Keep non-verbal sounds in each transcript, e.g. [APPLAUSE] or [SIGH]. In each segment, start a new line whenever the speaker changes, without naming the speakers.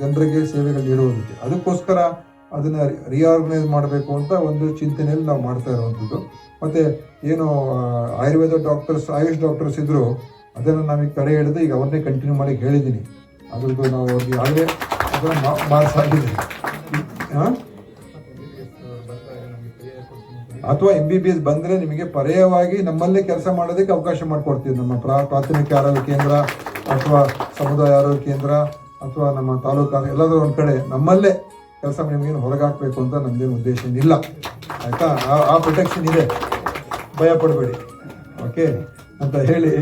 ಜನರಿಗೆ ಸೇವೆಗಳು ನೀಡುವುದಕ್ಕೆ. ಅದಕ್ಕೋಸ್ಕರ ಅದನ್ನ ರಿಆರ್ಗನೈಸ್ ಮಾಡಬೇಕು ಅಂತ ಒಂದು ಚಿಂತನೆಯಲ್ಲಿ ನಾವು ಮಾಡ್ತಾ ಇರುವಂಥದ್ದು. ಮತ್ತೆ ಏನು ಆಯುರ್ವೇದ ಡಾಕ್ಟರ್ಸ್ ಆಯುಷ್ ಡಾಕ್ಟರ್ಸ್ ಇದ್ದರು ಅದನ್ನು ನಮಗೆ ಕಡೆ ಹಿಡಿದು ಈಗ ಅವ್ರನ್ನೇ ಕಂಟಿನ್ಯೂ ಮಾಡಿ ಹೇಳಿದ್ದೀನಿ. ಅದ್ರದ್ದು ನಾವು ಅವ್ರಿಗೆ ಆಗಲೇ ಅದನ್ನು ಅಥವಾ ಎಂ ಬಿ ಬಿ ಎಸ್ ಬಂದರೆ ನಿಮಗೆ ಪರ್ಯಾಯವಾಗಿ ನಮ್ಮಲ್ಲೇ ಕೆಲಸ ಮಾಡೋದಕ್ಕೆ ಅವಕಾಶ ಮಾಡಿಕೊಡ್ತೀವಿ. ನಮ್ಮ ಪ್ರಾ, ಪ್ರಾಥಮಿಕ ಆರೋಗ್ಯ ಕೇಂದ್ರ ಅಥವಾ ಸಮುದಾಯ ಆರೋಗ್ಯ ಕೇಂದ್ರ ಅಥವಾ ನಮ್ಮ ತಾಲೂಕಾದ ಎಲ್ಲಾದರೂ ಒಂದು ಕಡೆ ನಮ್ಮಲ್ಲೇ ಕೆಲಸ ನಿಮಗೇನು ಹೊರಗಾಕಬೇಕು ಅಂತ ನಮ್ಮದೇನು ಉದ್ದೇಶ ಇಲ್ಲ ಆಯಿತಾ? ಆ ಪ್ರೊಟೆಕ್ಷನ್ ಇದೆ. ಭಯ ಪಡಬೇಡಿ. ಓಕೆ ಅಂತ ಹೇಳಿ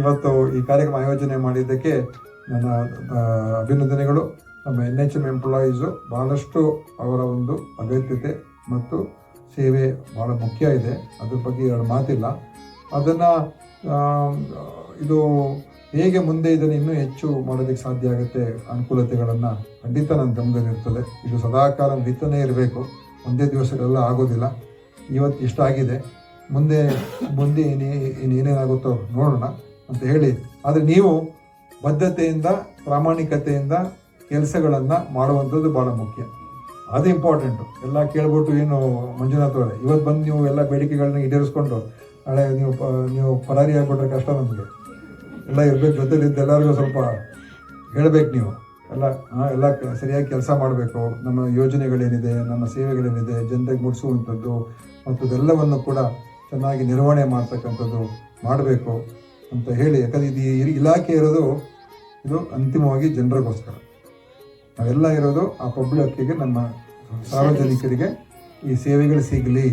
ಇವತ್ತು ಈ ಕಾರ್ಯಕ್ರಮ ಆಯೋಜನೆ ಮಾಡಿದ್ದಕ್ಕೆ ನನ್ನ ಅಭಿನಂದನೆಗಳು. ನಮ್ಮ ಎನ್ ಎಚ್ ಎಂ ಎಂಪ್ಲಾಯೀಸು ಬಹಳಷ್ಟು ಅವರ ಒಂದು ಅಗತ್ಯತೆ ಮತ್ತು ಸೇವೆ ಭಾಳ ಮುಖ್ಯ ಇದೆ. ಅದ್ರ ಬಗ್ಗೆ ಎರಡು ಮಾತಿಲ್ಲ. ಅದನ್ನು ಇದು ಹೇಗೆ ಮುಂದೆ ಇದನ್ನು ಇನ್ನೂ ಹೆಚ್ಚು ಮಾಡೋದಕ್ಕೆ ಸಾಧ್ಯ ಆಗುತ್ತೆ ಅನುಕೂಲತೆಗಳನ್ನು ಖಂಡಿತ ನನ್ನ ಗಮನದಲ್ಲಿರ್ತದೆ ಇದು ಸದಾಕಾಲ ನಡೀತಾನೆ ಇರಬೇಕು. ಒಂದೇ ದಿವಸಗಳೆಲ್ಲ ಆಗೋದಿಲ್ಲ. ಇವತ್ತು ಇಷ್ಟಾಗಿದೆ ಮುಂದೆ ಮುಂದೆ ಇನ್ನೇ- ಇನ್ನೇನೇನಾಗುತ್ತೋ ನೋಡೋಣ ಅಂತ ಹೇಳಿ. ಆದರೆ ನೀವು ಬದ್ಧತೆಯಿಂದ, ಪ್ರಾಮಾಣಿಕತೆಯಿಂದ ಕೆಲಸಗಳನ್ನು ಮಾಡುವಂಥದ್ದು ಭಾಳ ಮುಖ್ಯ. ಅದು ಇಂಪಾರ್ಟೆಂಟು ಎಲ್ಲ ಕೇಳ್ಬಿಟ್ಟು ಏನು ಮಂಜುನಾಥ್ ಅವರೇ, ಇವತ್ತು ಬಂದು ನೀವು ಎಲ್ಲ ಬೇಡಿಕೆಗಳನ್ನ ಈಡೇರಿಸ್ಕೊಂಡು, ನಾಳೆ ನೀವು ನೀವು ಪರಾರಿ ಆಗ್ಬಿಟ್ರೆ ಕಷ್ಟ ನಮಗೆ. ಎಲ್ಲ ಇರಬೇಕು. ಜೊತೆಲಿದ್ದು ಎಲ್ಲರಿಗೂ ಸ್ವಲ್ಪ ಹೇಳ್ಬೇಕು ನೀವು. ಎಲ್ಲ ಎಲ್ಲ ಸರಿಯಾಗಿ ಕೆಲಸ ಮಾಡಬೇಕು. ನಮ್ಮ ಯೋಜನೆಗಳೇನಿದೆ, ನಮ್ಮ ಸೇವೆಗಳೇನಿದೆ, ಜನರಿಗೆ ಮುಟ್ಸುವಂಥದ್ದು ಮತ್ತು ಅದೆಲ್ಲವನ್ನು ಕೂಡ ಚೆನ್ನಾಗಿ ನಿರ್ವಹಣೆ ಮಾಡ್ತಕ್ಕಂಥದ್ದು ಮಾಡಬೇಕು ಅಂತ ಹೇಳಿ. ಯಾಕಂದರೆ ಇದು ಇಲಾಖೆ ಇರೋದು, ಇದು ಅಂತಿಮವಾಗಿ ಜನರಿಗೋಸ್ಕರ. ನಾವೆಲ್ಲ ಇರೋದು ಆ ಪಬ್ಲಿಕ್ಕಿಗೆ ನಮ್ಮ ಸಾರ್ವಜನಿಕರಿಗೆ ಈ ಸೇವೆಗಳು ಸಿಗಲಿ,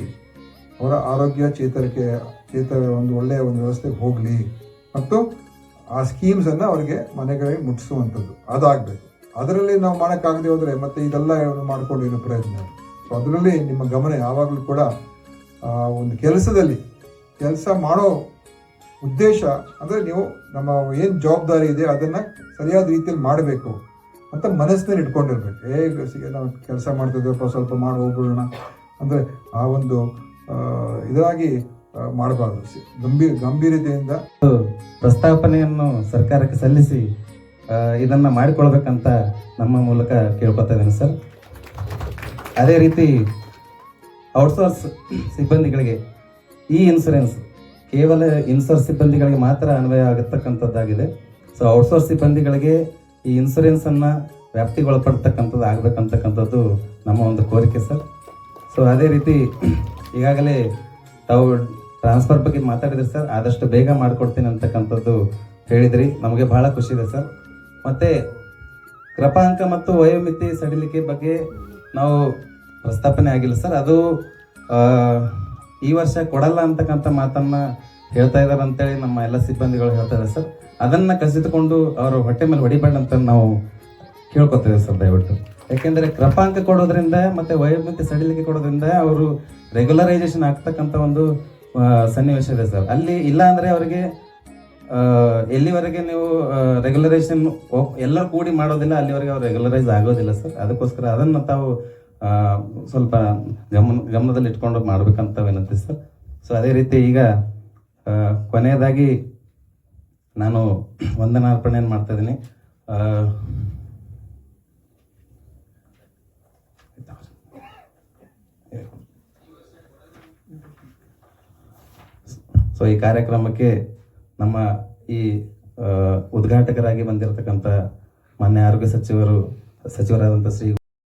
ಅವರ ಆರೋಗ್ಯ ಚೇತರಿಕೆ ಚೇತರ ಒಂದು ಒಳ್ಳೆಯ ಒಂದು ವ್ಯವಸ್ಥೆಗೆ ಹೋಗಲಿ. ಮತ್ತು ಆ ಸ್ಕೀಮ್ಸನ್ನು ಅವರಿಗೆ ಮನೆಗಳಿಗೆ ಮುಟ್ಟಿಸುವಂಥದ್ದು. ಅದಾಗಬೇಕು. ಅದರಲ್ಲಿ ನಾವು ಮಾಡೋಕ್ಕಾಗದೆ ಹೋದರೆ ಮತ್ತೆ ಇದೆಲ್ಲ ಮಾಡ್ಕೊಂಡು ಏನು ಪ್ರಯತ್ನ ಸೊ ಅದರಲ್ಲಿ ನಿಮ್ಮ ಗಮನ ಯಾವಾಗಲೂ ಕೂಡ ಒಂದು ಕೆಲಸದಲ್ಲಿ, ಕೆಲಸ ಮಾಡೋ ಉದ್ದೇಶ ಅಂದರೆ ನೀವು ನಮ್ಮ ಏನು ಜವಾಬ್ದಾರಿ ಇದೆ ಅದನ್ನು ಸರಿಯಾದ ರೀತಿಯಲ್ಲಿ ಮಾಡಬೇಕು ಅಂತ ಮನಸ್ಸಿನಲ್ಲಿ ಇಟ್ಕೊಂಡಿರ್ಬೇಕು. ಹೇಗೆ ಸಿಗ ನಾವು ಕೆಲಸ ಮಾಡ್ತಿದ್ದೇವಪ್ಪ ಸ್ವಲ್ಪ ಮಾಡಿ ಹೋಗ್ಬಿಡೋಣ. ಅಂದರೆ ಆ ಒಂದು ಇದಾಗಿ ಮಾಡಬಾರ್ದು. ಗಂಭೀರ, ಗಂಭೀರತೆಯಿಂದ
ಪ್ರಸ್ತಾಪನೆಯನ್ನು ಸರ್ಕಾರಕ್ಕೆ ಸಲ್ಲಿಸಿ ಇದನ್ನು ಮಾಡಿಕೊಳ್ಬೇಕಂತ ನಮ್ಮ ಮೂಲಕ ಕೇಳ್ಕೊತಾ ಇದ್ದೇನೆ ಸರ್. ಅದೇ ರೀತಿ ಔಟ್ಸೋರ್ಸ್ ಸಿಬ್ಬಂದಿಗಳಿಗೆ ಈ ಇನ್ಸೂರೆನ್ಸ್ ಕೇವಲ ಇನ್ಸೂರೆನ್ಸ್ ಸಿಬ್ಬಂದಿಗಳಿಗೆ ಮಾತ್ರ ಅನ್ವಯ ಆಗತಕ್ಕಂಥದ್ದಾಗಿದೆ. ಸೊ ಔಟ್ಸೋರ್ಸ್ ಸಿಬ್ಬಂದಿಗಳಿಗೆ ಈ ಇನ್ಸೂರೆನ್ಸ್ ವ್ಯಾಪ್ತಿಗೊಳಪಡ್ತಕ್ಕಂಥದ್ದು ಆಗ್ಬೇಕಂತಕ್ಕಂಥದ್ದು ನಮ್ಮ ಒಂದು ಕೋರಿಕೆ ಸರ್. ಸೊ ಅದೇ ರೀತಿ ಈಗಾಗಲೇ ತಾವು ಟ್ರಾನ್ಸ್ಫರ್ ಬಗ್ಗೆ ಮಾತಾಡಿದ್ರಿ ಸರ್, ಆದಷ್ಟು ಬೇಗ ಮಾಡಿಕೊಡ್ತೀನಿ ಅಂತಕ್ಕಂಥದ್ದು ಹೇಳಿದ್ರಿ. ನಮಗೆ ಬಹಳ ಖುಷಿ ಇದೆ ಸರ್. ಮತ್ತೆ ಕೃಪಾಂಕ ಮತ್ತು ವಯೋಮಿತಿ ಸಡಿಲಿಕೆ ಬಗ್ಗೆ ನಾವು ಪ್ರಸ್ತಾಪನೆ ಆಗಿಲ್ಲ ಸರ್. ಅದು ಈ ವರ್ಷ ಕೊಡಲ್ಲ ಅಂತಕ್ಕಂಥ ಮಾತನ್ನ ಹೇಳ್ತಾ ಇದಾರೆ ಅಂತೇಳಿ ನಮ್ಮ ಎಲ್ಲ ಸಿಬ್ಬಂದಿಗಳು ಹೇಳ್ತಾ ಇದ್ದಾರೆ ಸರ್. ಅದನ್ನ ಕಸಿದುಕೊಂಡು ಅವರು ಹೊಟ್ಟೆ ಮೇಲೆ ಹೊಡಿಬೇಡ ಅಂತ ನಾವು ಕೇಳ್ಕೊತೇವೆ ಸರ್ ದಯವಿಟ್ಟು. ಯಾಕೆಂದ್ರೆ ಕ್ರಪಾಂಕ ಕೊಡೋದ್ರಿಂದ ಮತ್ತೆ ವಯೋಮಿತಿ ಸಡಿಲಿಕೆ ಕೊಡೋದ್ರಿಂದ ಅವರು ರೆಗ್ಯುಲರೈಸೇಷನ್ ಆಗ್ತಕ್ಕಂಥ ಒಂದು ಸನ್ನಿವೇಶ ಇದೆ ಸರ್. ಅಲ್ಲಿ ಇಲ್ಲ ಅಂದರೆ ಅವರಿಗೆ ಎಲ್ಲಿವರೆಗೆ ನೀವು ರೆಗ್ಯುಲರೈಸೇಷನ್ ಎಲ್ಲರೂ ಕೂಡಿ ಮಾಡೋದಿಲ್ಲ, ಅಲ್ಲಿವರೆಗೆ ಅವ್ರು ರೆಗ್ಯುಲರೈಸ್ ಆಗೋದಿಲ್ಲ ಸರ್. ಅದಕ್ಕೋಸ್ಕರ ಅದನ್ನು ತಾವು ಸ್ವಲ್ಪ ಗಮನ, ಗಮನದಲ್ಲಿ ಇಟ್ಕೊಂಡು ಮಾಡ್ಬೇಕಂತ ವಿನಂತಿ ಸರ್. ಸೊ ಅದೇ ರೀತಿ ಈಗ ಕೊನೆಯದಾಗಿ ನಾನು [CLEARS THROAT] ವಂದನಾರ್ಪಣೆಯನ್ನು ಮಾಡ್ತಾ ಇದ್ದೀನಿ ಆ, ಸೊ ಈ ಕಾರ್ಯಕ್ರಮಕ್ಕೆ ನಮ್ಮ ಈ ಉದ್ಘಾಟಕರಾಗಿ ಬಂದಿರತಕ್ಕಂಥ ಮಾನ್ಯ ಆರೋಗ್ಯ ಸಚಿವರು ಸಚಿವರಾದಂಥ ಶ್ರೀ